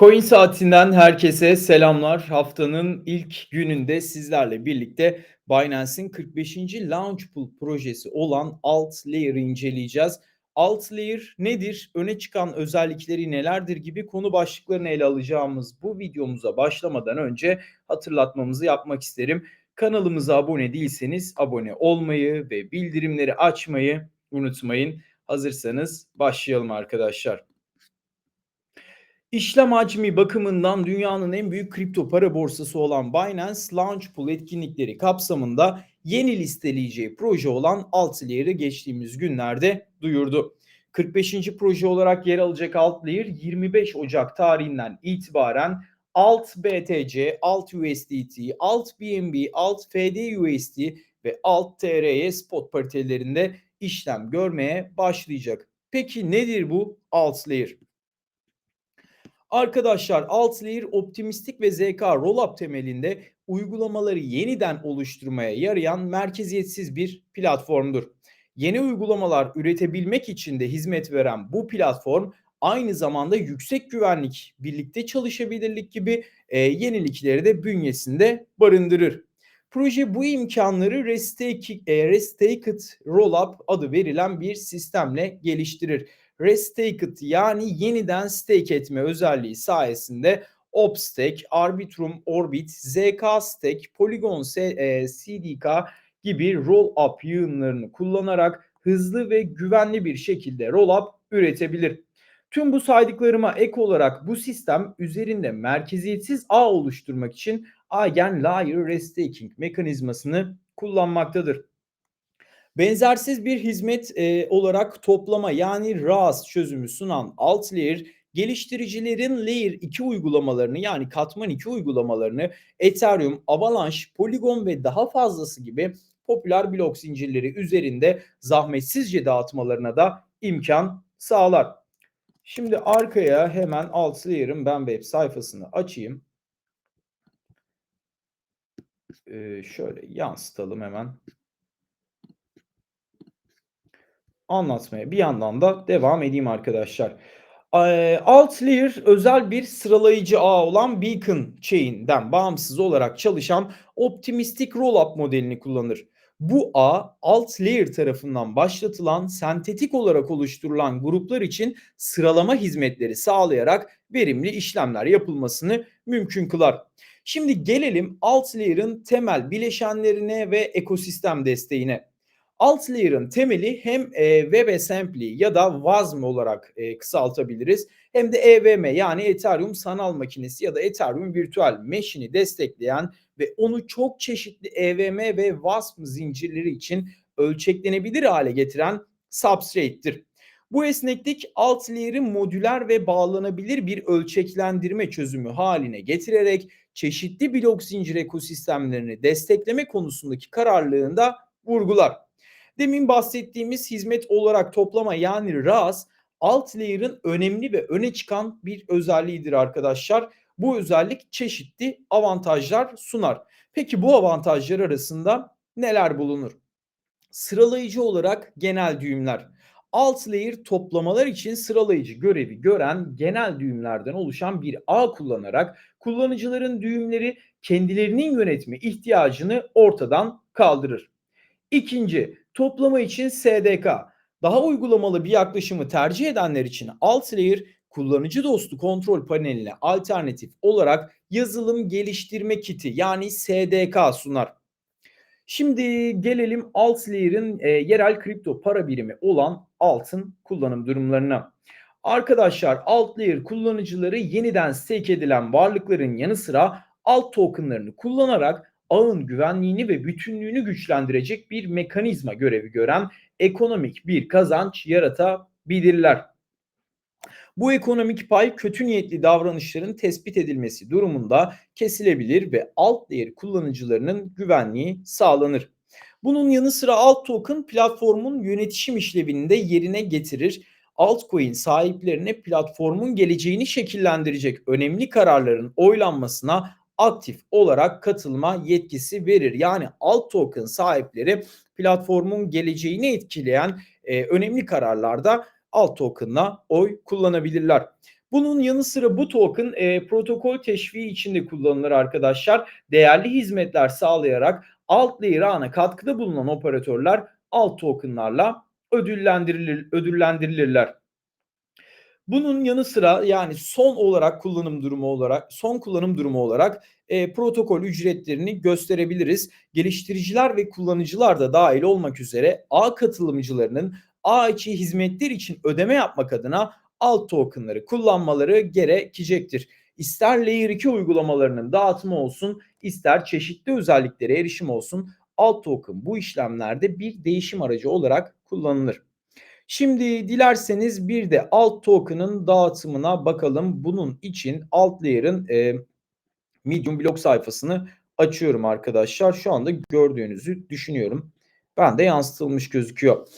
Coin Saati'nden herkese selamlar. Haftanın ilk gününde sizlerle birlikte Binance'in 45. Launch Pool projesi olan Alt Layer'ı inceleyeceğiz. Alt Layer nedir? Öne çıkan özellikleri nelerdir gibi konu başlıklarını ele alacağımız bu videomuza başlamadan önce hatırlatmamızı yapmak isterim. Kanalımıza abone değilseniz abone olmayı ve bildirimleri açmayı unutmayın. Hazırsanız başlayalım arkadaşlar. İşlem hacmi bakımından dünyanın en büyük kripto para borsası olan Binance Launch Pool etkinlikleri kapsamında yeni listeleyeceği proje olan Altlayer'ı geçtiğimiz günlerde duyurdu. 45. proje olarak yer alacak Altlayer 25 Ocak tarihinden itibaren Alt BTC, Alt USDT, Alt BNB, Alt FD USD ve Alt TRY spot paritelerinde işlem görmeye başlayacak. Peki nedir bu Altlayer? Arkadaşlar Altlayer optimistik ve ZK rollup temelinde uygulamaları yeniden oluşturmaya yarayan merkeziyetsiz bir platformdur. Yeni uygulamalar üretebilmek için de hizmet veren bu platform aynı zamanda yüksek güvenlik, birlikte çalışabilirlik gibi e, yenilikleri de bünyesinde barındırır. Proje bu imkanları Restaked, e, Restaked Rollup adı verilen bir sistemle geliştirir Restaked yani yeniden stake etme özelliği sayesinde Opstake, Arbitrum Orbit, ZK Stake, Polygon CDK e, gibi roll-up yığınlarını kullanarak hızlı ve güvenli bir şekilde roll-up üretebilir. Tüm bu saydıklarıma ek olarak bu sistem üzerinde merkeziyetsiz ağ oluşturmak için Eigen Layer Restaking mekanizmasını kullanmaktadır. Benzersiz bir hizmet e, olarak toplama yani RAS çözümü sunan Altlayer geliştiricilerin Layer 2 uygulamalarını yani katman 2 uygulamalarını Ethereum, Avalanche, Polygon ve daha fazlası gibi popüler blok zincirleri üzerinde zahmetsizce dağıtmalarına da imkan sağlar. Şimdi arkaya hemen Altlayer'ın ben web sayfasını açayım. Ee, şöyle yansıtalım hemen. anlatmaya bir yandan da devam edeyim arkadaşlar. Alt layer özel bir sıralayıcı ağ olan Beacon Chain'den bağımsız olarak çalışan optimistik rollup modelini kullanır. Bu ağ alt layer tarafından başlatılan sentetik olarak oluşturulan gruplar için sıralama hizmetleri sağlayarak verimli işlemler yapılmasını mümkün kılar. Şimdi gelelim alt layer'ın temel bileşenlerine ve ekosistem desteğine. Alt layer'ın temeli hem e, WebAssembly ya da WASM olarak e, kısaltabiliriz. Hem de EVM yani Ethereum sanal makinesi ya da Ethereum virtual mesh'ini destekleyen ve onu çok çeşitli EVM ve WASM zincirleri için ölçeklenebilir hale getiren substrate'tir. Bu esneklik alt layer'ı modüler ve bağlanabilir bir ölçeklendirme çözümü haline getirerek çeşitli blok zincir ekosistemlerini destekleme konusundaki kararlılığında vurgular. Demin bahsettiğimiz hizmet olarak toplama yani RAS alt layer'ın önemli ve öne çıkan bir özelliğidir arkadaşlar. Bu özellik çeşitli avantajlar sunar. Peki bu avantajlar arasında neler bulunur? Sıralayıcı olarak genel düğümler. Alt layer toplamalar için sıralayıcı görevi gören genel düğümlerden oluşan bir ağ kullanarak kullanıcıların düğümleri kendilerinin yönetme ihtiyacını ortadan kaldırır. İkinci, toplama için SDK. Daha uygulamalı bir yaklaşımı tercih edenler için Altlayer kullanıcı dostu kontrol paneline alternatif olarak yazılım geliştirme kiti yani SDK sunar. Şimdi gelelim Altlayer'ın e, yerel kripto para birimi olan altın kullanım durumlarına. Arkadaşlar Altlayer kullanıcıları yeniden stake edilen varlıkların yanı sıra alt tokenlarını kullanarak ağın güvenliğini ve bütünlüğünü güçlendirecek bir mekanizma görevi gören ekonomik bir kazanç yaratabilirler. Bu ekonomik pay kötü niyetli davranışların tespit edilmesi durumunda kesilebilir ve alt değer kullanıcılarının güvenliği sağlanır. Bunun yanı sıra alt token platformun yönetişim işlevini de yerine getirir. Altcoin sahiplerine platformun geleceğini şekillendirecek önemli kararların oylanmasına aktif olarak katılma yetkisi verir. Yani alt token sahipleri platformun geleceğini etkileyen e, önemli kararlarda alt token'la oy kullanabilirler. Bunun yanı sıra bu token e, protokol teşviği için de kullanılır arkadaşlar. Değerli hizmetler sağlayarak alt layer ağına katkıda bulunan operatörler alt tokenlarla ödüllendirilir, ödüllendirilirler. Bunun yanı sıra yani son olarak kullanım durumu olarak son kullanım durumu olarak e, protokol ücretlerini gösterebiliriz. Geliştiriciler ve kullanıcılar da dahil olmak üzere ağ katılımcılarının ağ içi hizmetler için ödeme yapmak adına alt tokenları kullanmaları gerekecektir. İster Layer 2 uygulamalarının dağıtımı olsun, ister çeşitli özelliklere erişim olsun, alt token bu işlemlerde bir değişim aracı olarak kullanılır. Şimdi dilerseniz bir de alt token'ın dağıtımına bakalım. Bunun için alt layer'ın e, Medium blog sayfasını açıyorum arkadaşlar. Şu anda gördüğünüzü düşünüyorum. Ben de yansıtılmış gözüküyor.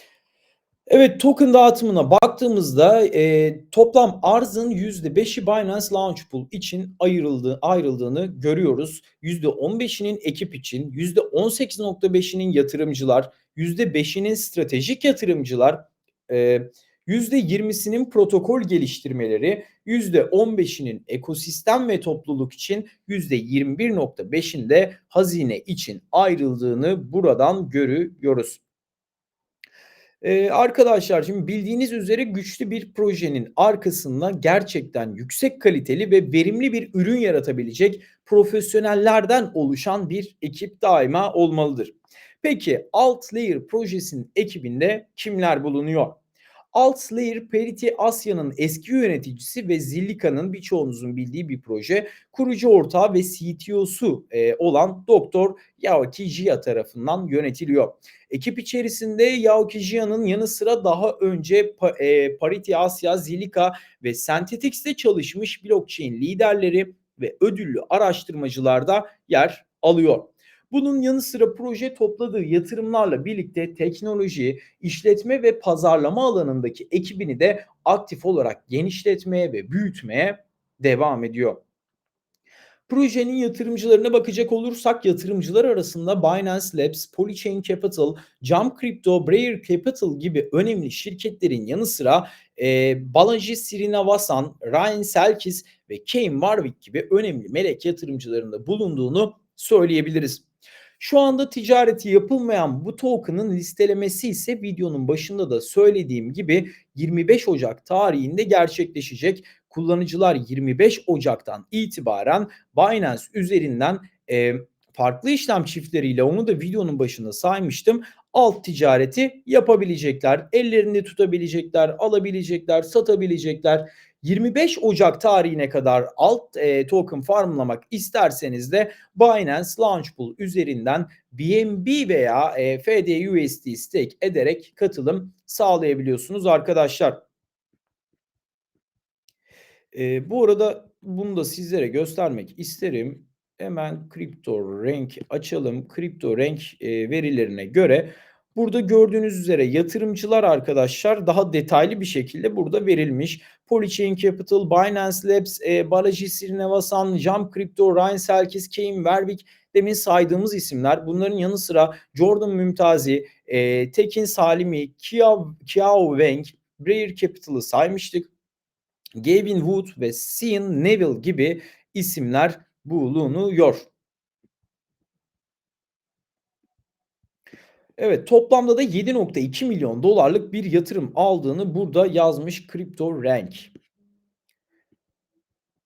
Evet token dağıtımına baktığımızda e, toplam arzın %5'i Binance Launch Pool için ayrıldığı, ayrıldığını görüyoruz. %15'inin ekip için, %18.5'inin yatırımcılar, %5'inin stratejik yatırımcılar, e, %20'sinin protokol geliştirmeleri, %15'inin ekosistem ve topluluk için, %21.5'inde hazine için ayrıldığını buradan görüyoruz. Ee, arkadaşlar şimdi bildiğiniz üzere güçlü bir projenin arkasında gerçekten yüksek kaliteli ve verimli bir ürün yaratabilecek profesyonellerden oluşan bir ekip daima olmalıdır. Peki Alt Layer projesinin ekibinde kimler bulunuyor? Altslayer Parity Asya'nın eski yöneticisi ve Zillika'nın birçoğunuzun bildiği bir proje. Kurucu ortağı ve CTO'su e, olan Doktor Yaoki Jia tarafından yönetiliyor. Ekip içerisinde Yaoki Jia'nın yanı sıra daha önce e, Parity Asya, Zillika ve Synthetix'te çalışmış blockchain liderleri ve ödüllü araştırmacılar da yer alıyor. Bunun yanı sıra proje topladığı yatırımlarla birlikte teknoloji, işletme ve pazarlama alanındaki ekibini de aktif olarak genişletmeye ve büyütmeye devam ediyor. Projenin yatırımcılarına bakacak olursak yatırımcılar arasında Binance Labs, Polychain Capital, Jump Crypto, Brayer Capital gibi önemli şirketlerin yanı sıra e, Balaji Srinivasan, Ryan Selkis ve Kane Warwick gibi önemli melek yatırımcılarında bulunduğunu söyleyebiliriz. Şu anda ticareti yapılmayan bu token'ın listelemesi ise videonun başında da söylediğim gibi 25 Ocak tarihinde gerçekleşecek. Kullanıcılar 25 Ocak'tan itibaren Binance üzerinden e, farklı işlem çiftleriyle onu da videonun başında saymıştım. Alt ticareti yapabilecekler, ellerinde tutabilecekler, alabilecekler, satabilecekler. 25 Ocak tarihine kadar alt e, token farmlamak isterseniz de Binance Launch Pool üzerinden BNB veya e, FDUSD stake ederek katılım sağlayabiliyorsunuz arkadaşlar. E, bu arada bunu da sizlere göstermek isterim. Hemen kripto renk açalım. Kripto renk e, verilerine göre Burada gördüğünüz üzere yatırımcılar arkadaşlar daha detaylı bir şekilde burada verilmiş. Polychain Capital, Binance Labs, e, Balaji Srinivasan, Jump Crypto, Ryan Selkis, Kane Werwick demin saydığımız isimler. Bunların yanı sıra Jordan Mümtazi, e, Tekin Salimi, Kiao, Kiao Wang, Brayer Capital'ı saymıştık. Gavin Wood ve Sean Neville gibi isimler bulunuyor. Evet toplamda da 7.2 milyon dolarlık bir yatırım aldığını burada yazmış Crypto Rank.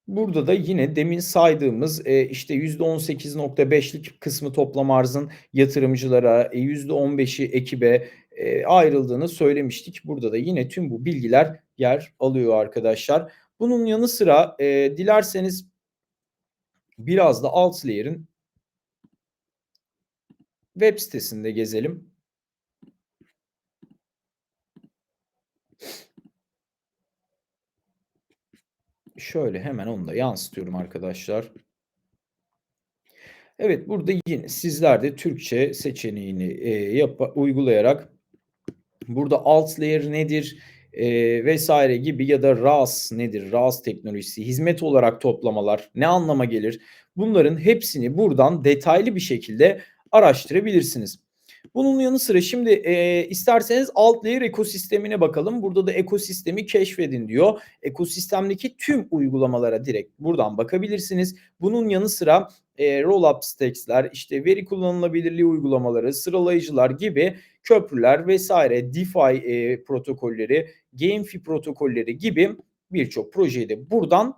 Burada da yine demin saydığımız e, işte %18.5'lik kısmı toplam arzın yatırımcılara, e, %15'i ekibe e, ayrıldığını söylemiştik. Burada da yine tüm bu bilgiler yer alıyor arkadaşlar. Bunun yanı sıra e, dilerseniz biraz da Altlayer'in web sitesinde gezelim. Şöyle hemen onu da yansıtıyorum arkadaşlar. Evet burada yine sizler de Türkçe seçeneğini e, yap uygulayarak burada alt layer nedir e, vesaire gibi ya da RAS nedir? RAS teknolojisi, hizmet olarak toplamalar ne anlama gelir? Bunların hepsini buradan detaylı bir şekilde araştırabilirsiniz. Bunun yanı sıra şimdi, eee, isterseniz alt layer ekosistemine bakalım. Burada da ekosistemi keşfedin diyor. Ekosistemdeki tüm uygulamalara direkt buradan bakabilirsiniz. Bunun yanı sıra, eee, rollup stacks'ler, işte veri kullanılabilirliği uygulamaları, sıralayıcılar gibi köprüler vs. DeFi, eee, protokolleri, GameFi protokolleri gibi birçok projeyi de buradan,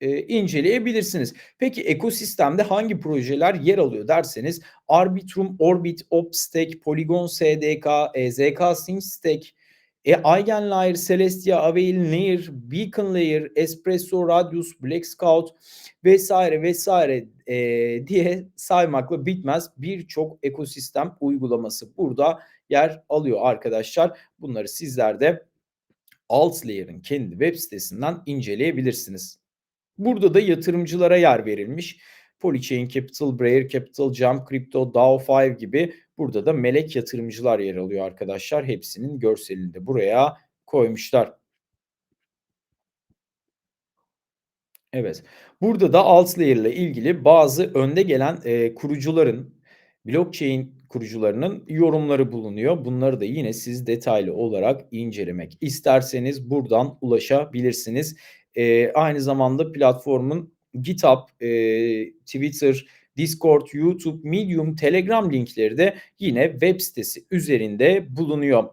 eee, inceleyebilirsiniz. Peki ekosistemde hangi projeler yer alıyor derseniz Arbitrum, Orbit, Opstack, Polygon SDK, eee, zk Sync Stack, e, Eigenlayer, Celestia, Avail Layer, Beacon Layer, Espresso, Radius, Blackscout vs. vs. eee, diye saymakla bitmez birçok ekosistem uygulaması burada yer alıyor arkadaşlar. Bunları sizler de alt layer'ın kendi web sitesinden inceleyebilirsiniz. Burada da yatırımcılara yer verilmiş. Polychain Capital, Brayer Capital, Jump Crypto, DAO5 gibi burada da melek yatırımcılar yer alıyor arkadaşlar. Hepsinin görselini de buraya koymuşlar. Evet. Burada da alt layer ile ilgili bazı önde gelen, eee, kurucuların, blockchain kurucularının yorumları bulunuyor. Bunları da yine siz detaylı olarak incelemek isterseniz buradan ulaşabilirsiniz. Eee, aynı zamanda platformun GitHub, eee, Twitter, Discord, YouTube, Medium, Telegram linkleri de yine web sitesi üzerinde bulunuyor.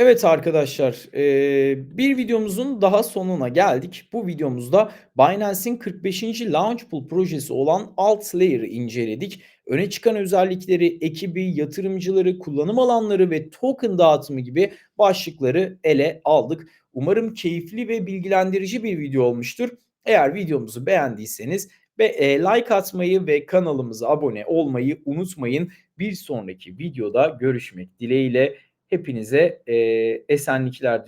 Evet arkadaşlar, eee, bir videomuzun daha sonuna geldik. Bu videomuzda Binance'in 45'inci Launch Pool projesi olan Altlayer'ı inceledik. Öne çıkan özellikleri, ekibi, yatırımcıları, kullanım alanları ve token dağıtımı gibi başlıkları ele aldık. Umarım keyifli ve bilgilendirici bir video olmuştur. Eğer videomuzu beğendiyseniz ve, eee, like atmayı ve kanalımıza abone olmayı unutmayın. Bir sonraki videoda görüşmek dileğiyle hepinize, eee, esenlikler